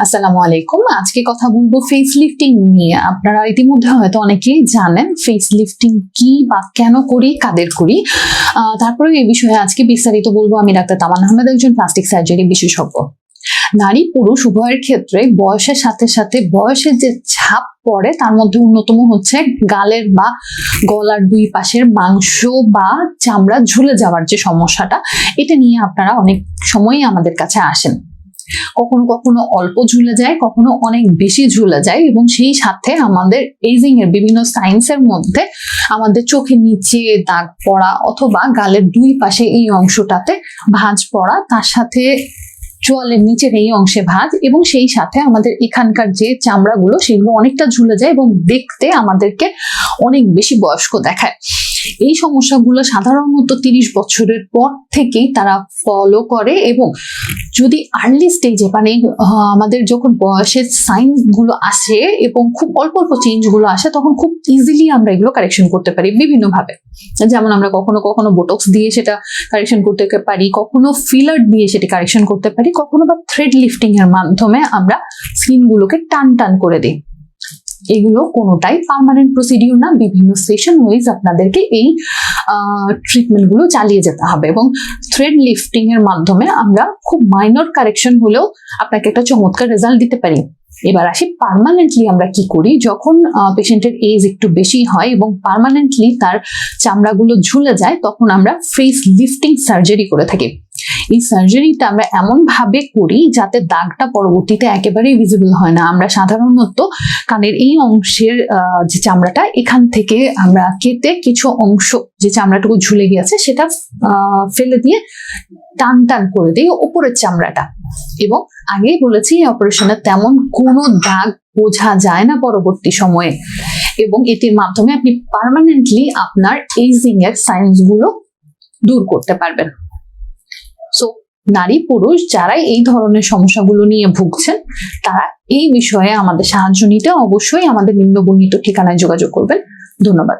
আসসালামু আলাইকুম। আজকে কথা বলব ফেস লিফটিং নিয়ে। আপনারা ইতিমধ্যে হয়তো অনেকেই জানেন ফেস লিফটিং কি বা কেন করি, কাদের করি। তারপরে এই বিষয়ে আজকে বিস্তারিত বলব। আমি ডাক্তার তামান আহমেদ, একজন প্লাস্টিক সার্জারি বিশেষজ্ঞ। নারী পুরুষ উভয়ের ক্ষেত্রে বয়সের সাথে সাথে বয়সের যে ছাপ পড়ে, তার মধ্যে অন্যতম হচ্ছে গালের বা গলার দুই পাশের মাংস বা চামড়া ঝুলে যাওয়ার যে সমস্যাটা, এটা নিয়ে আপনারা অনেক সময়ই আমাদের কাছে আসেন। কখনো কখনো অল্প ঝুলে যায়, কখনো অনেক বেশি ঝুলে যায় এবং সেই সাথে আমাদের এজিং এর বিভিন্ন সাইন্সের মধ্যে আমাদের চোখের নিচে দাগ পড়া অথবা গালের দুই পাশে এই অংশটাতে ভাঁজ পড়া, তার সাথে চোয়ালের নিচের এই অংশে ভাঁজ এবং সেই সাথে আমাদের এখানকার যে চামড়াগুলো সেগুলো অনেকটা ঝুলে যায় এবং দেখতে আমাদেরকে অনেক বেশি বয়স্ক দেখায়। এই সমস্যাগুলো সাধারণত তিরিশ বছরের পর থেকেই তারা ফলো করে এবং যদি আর্লি স্টেজে মানে আমাদের যখন বয়সের সাইন্সগুলো আসে এবং খুব অল্প অল্প চেঞ্জগুলো আসে, তখন খুব ইজিলি আমরা এগুলো কারেকশন করতে পারি বিভিন্ন ভাবে যেমন আমরা কখনো কখনো বোটক্স দিয়ে সেটা কারেকশন করতে পারি, কখনো ফিলার দিয়ে সেটা কারেকশন করতে পারি, কখনো বা থ্রেড লিফটিং এর মাধ্যমে আমরা স্কিন গুলোকে টান টান করে দিই। এগুলো কোনোটাই পার্মানেন্ট প্রসিডিউর না। বিভিন্ন সেশন ওয়াইজ আপনাদেরকে এই ট্রিটমেন্টগুলো চালিয়ে যেতে হবে এবং থ্রেড লিফটিং এর মাধ্যমে আমরা খুব মাইনর কারেকশন হলেও আপনাকে একটা চমৎকার রেজাল্ট দিতে পারি। এবার আসি পার্মানেন্টলি আমরা কি করি? যখন পেশেন্টের এজ একটু বেশি হয় এবং পার্মানেন্টলি তার চামড়াগুলো ঝুলে যায়, তখন আমরা ফেস লিফটিং সার্জারি করে থাকি। এই সার্জারিটা আমরা এমন ভাবে করি যাতে দাগটা পরবর্তীতে একেবারেই ভিজিবল হয় না। আমরা সাধারণত কানের এই অংশের যে চামড়াটা, এখান থেকে আমরা কেটে কিছু অংশ, যে চামড়াটুকু ঝুলে গিয়েছে, সেটা ফেলে দিয়ে টান টান করে দিই ওপরের চামড়াটা। এবং আগেই বলেছি, এই অপারেশনে তেমন কোনো দাগ বোঝা যায় না পরবর্তী সময়ে। এবং এটির মাধ্যমে আপনি পার্মানেন্টলি আপনার এইজিং এর সাইন্সগুলো দূর করতে পারবেন। সো নারী পুরুষ যারাই এই ধরনের সমস্যাগুলো নিয়ে ভুগছেন, তারা এই বিষয়ে আমাদের সাহায্য নিতে অবশ্যই আমাদের নিম্নবর্ণিত ঠিকানায় যোগাযোগ করবেন। ধন্যবাদ।